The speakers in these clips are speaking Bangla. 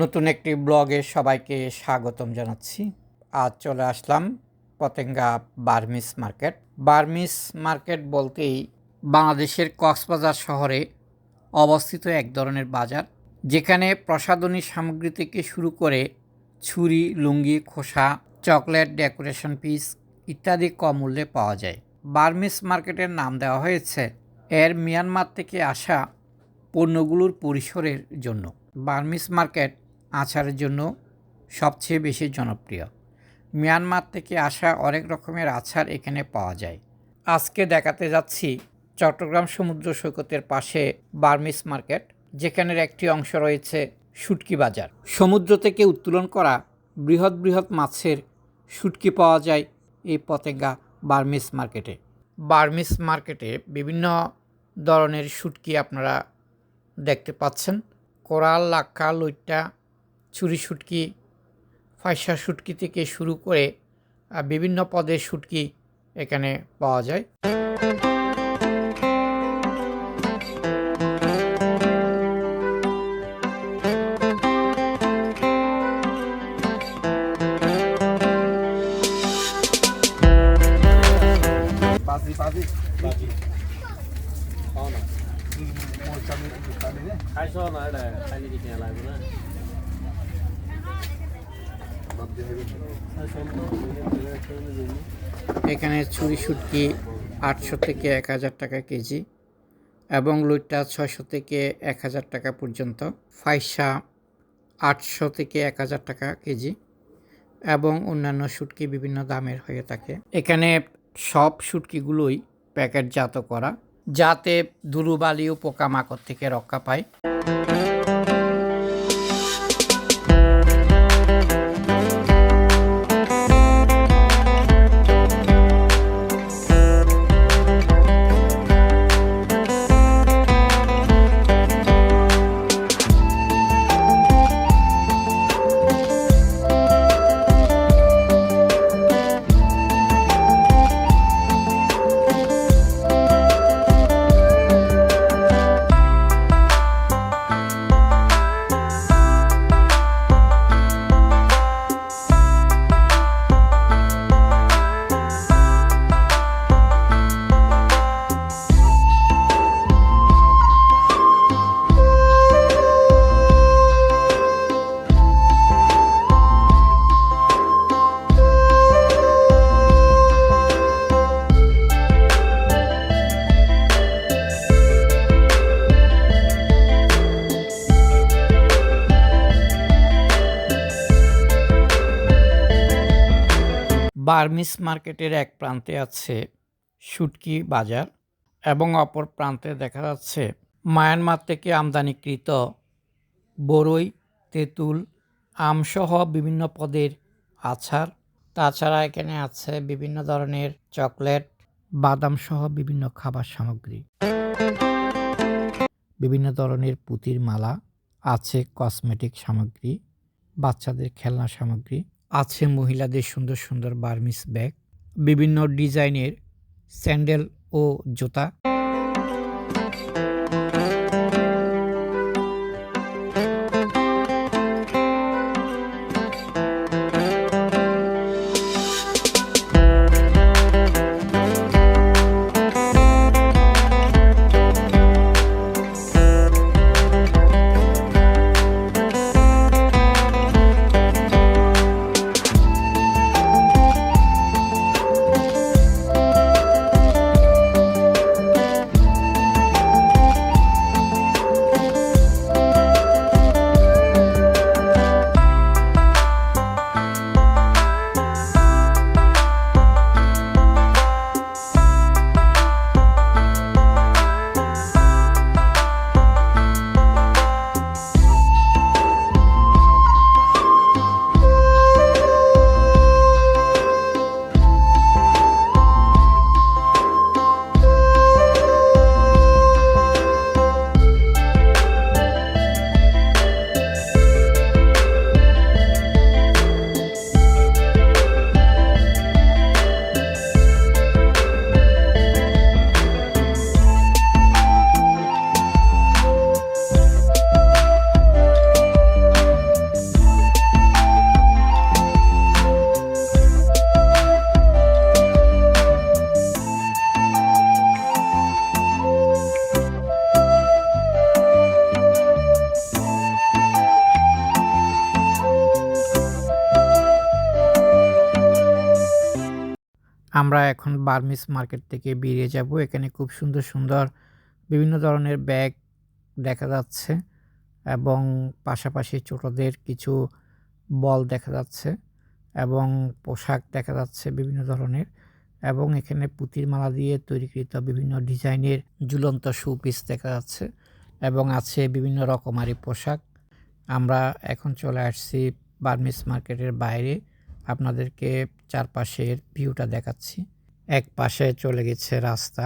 নতুন একটি ব্লগে সবাইকে স্বাগতম জানাচ্ছি। আজ চলে আসলাম Patenga Burmese market. Burmese market বলতেই বাংলাদেশের কক্সবাজার শহরে অবস্থিত এক ধরনের বাজার, যেখানে প্রসাধনী সামগ্রী থেকে শুরু করে ছুরি, লুঙ্গি, খোসা, চকলেট, ডেকোরেশন পিস ইত্যাদি কম মূল্যে পাওয়া যায়। বার্মিস মার্কেটের নাম দেওয়া হয়েছে এর মিয়ানমার থেকে আসা পণ্যগুলোর পরিসরের জন্য। বার্মিস মার্কেট আচারের জন্য সবচেয়ে বেশি জনপ্রিয়। মিয়ানমার থেকে আসা অনেক রকমের আচার এখানে পাওয়া যায়। আজকে দেখাতে যাচ্ছি চট্টগ্রাম সমুদ্র সৈকতের পাশে বার্মিস মার্কেট, যেখানের একটি অংশ রয়েছে শুটকি বাজার। সমুদ্র থেকে উত্তোলন করা বৃহৎ বৃহৎ মাছের শুটকি পাওয়া যায় এই পতেঙ্গা বার্মিস মার্কেটে। বার্মিস মার্কেটে বিভিন্ন ধরনের শুটকি আপনারা দেখতে পাচ্ছেন। কোরাল, লাক্কা, লইট্টা ছুরি শুটকি ফাইসা শুটকি থেকে শুরু করে বিভিন্ন পদের শুটকি এখানে পাওয়া যায়। এখানে ছুরি শুটকি আটশো থেকে এক হাজার টাকা কেজি এবং লইট্টা ছয়শো থেকে এক হাজার টাকা পর্যন্ত। ফাইসা আটশো থেকে এক হাজার টাকা কেজি এবং অন্যান্য শুটকি বিভিন্ন দামের হয়ে থাকে। এখানে সব শুটকিগুলোই প্যাকেটজাত করা, যাতে ধুলোবালি ও পোকামাকড় থেকে রক্ষা পায়। বার্মিস মার্কেটের এক প্রান্তে আছে শুটকি বাজার এবং অপর প্রান্তে দেখা যাচ্ছে মায়ানমার থেকে আমদানিকৃত বরই, তেঁতুল, আমসহ বিভিন্ন পদের আচার। তাছাড়া এখানে আছে বিভিন্ন ধরনের চকলেট বাদাম সহ বিভিন্ন খাবার সামগ্রী। বিভিন্ন ধরনের পুঁতির মালা, আছে কসমেটিক সামগ্রী, বাচ্চাদের খেলনা সামগ্রী আছে মহিলাদের সুন্দর সুন্দর বার্মিস ব্যাগ বিভিন্ন ডিজাইনের স্যান্ডেল ও জুতা। আমরা এখন বার্মিস মার্কেট থেকে বেরিয়ে যাব। এখানে খুব সুন্দর সুন্দর বিভিন্ন ধরনের ব্যাগ দেখা যাচ্ছে এবং পাশাপাশি ছোটদের কিছু বল দেখা যাচ্ছে এবং পোশাক দেখা যাচ্ছে বিভিন্ন ধরনের এবং এখানে পুঁতির মালা দিয়ে তৈরিকৃত বিভিন্ন ডিজাইনের ঝুলন্ত শু পিস দেখা যাচ্ছে এবং আছে বিভিন্ন রকমারি পোশাক। আমরা এখন চলে আসছি বার্মিস মার্কেটের বাইরে। আপনাদেরকে চারপাশের ভিউটা দেখাচ্ছি। এক পাশে চলে গেছে রাস্তা,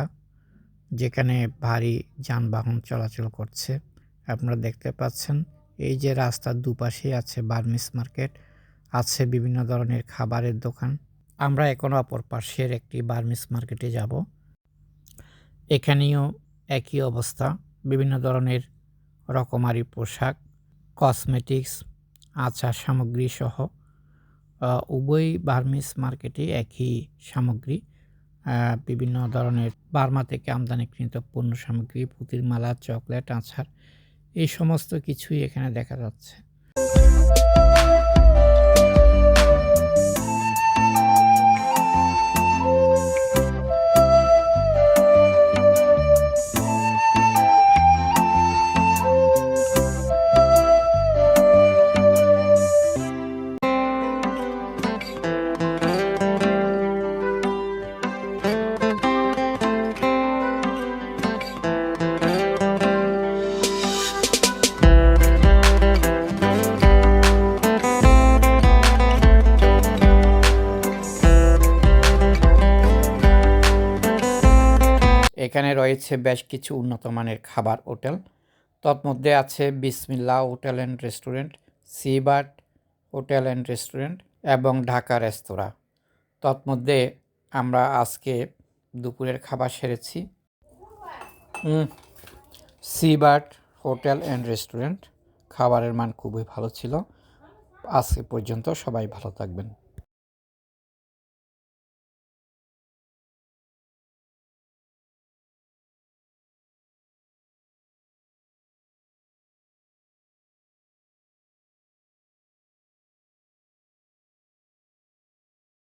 যেখানে ভারী যানবাহন চলাচল করছে। আপনারা দেখতে পাচ্ছেন, এই যে রাস্তার দুপাশে আছে বার্মিস মার্কেট, আছে বিভিন্ন ধরনের খাবারের দোকান। আমরা এখন অপর পাশের একটি বার্মিস মার্কেটে যাব। এখানেও একই অবস্থা, বিভিন্ন ধরনের রকমারি পোশাক, কসমেটিক্স, আচার সামগ্রী সহ। উভয় বার্মিস মার্কেটে একই সামগ্রী বিভিন্ন ধরনের বার্মা থেকে আমদানিকৃত পণ্য সামগ্রী, পুঁতির মালা, চকলেট আছার এই সমস্ত কিছুই এখানে দেখা যাচ্ছে। এখানে রয়েছে বেশ কিছু উন্নত মানের খাবার হোটেল। তৎমধ্যে আছে Bismillah hotel and restaurant, Seabird hotel and restaurant এবং ঢাকা রেস্তোরাঁ। তৎমধ্যে আমরা আজকে দুপুরের খাবার সেরেছি। Seabird hotel and restaurant. খাবারের মান খুবই ভালো ছিল। আজকে পর্যন্ত সবাই ভালো থাকবেন।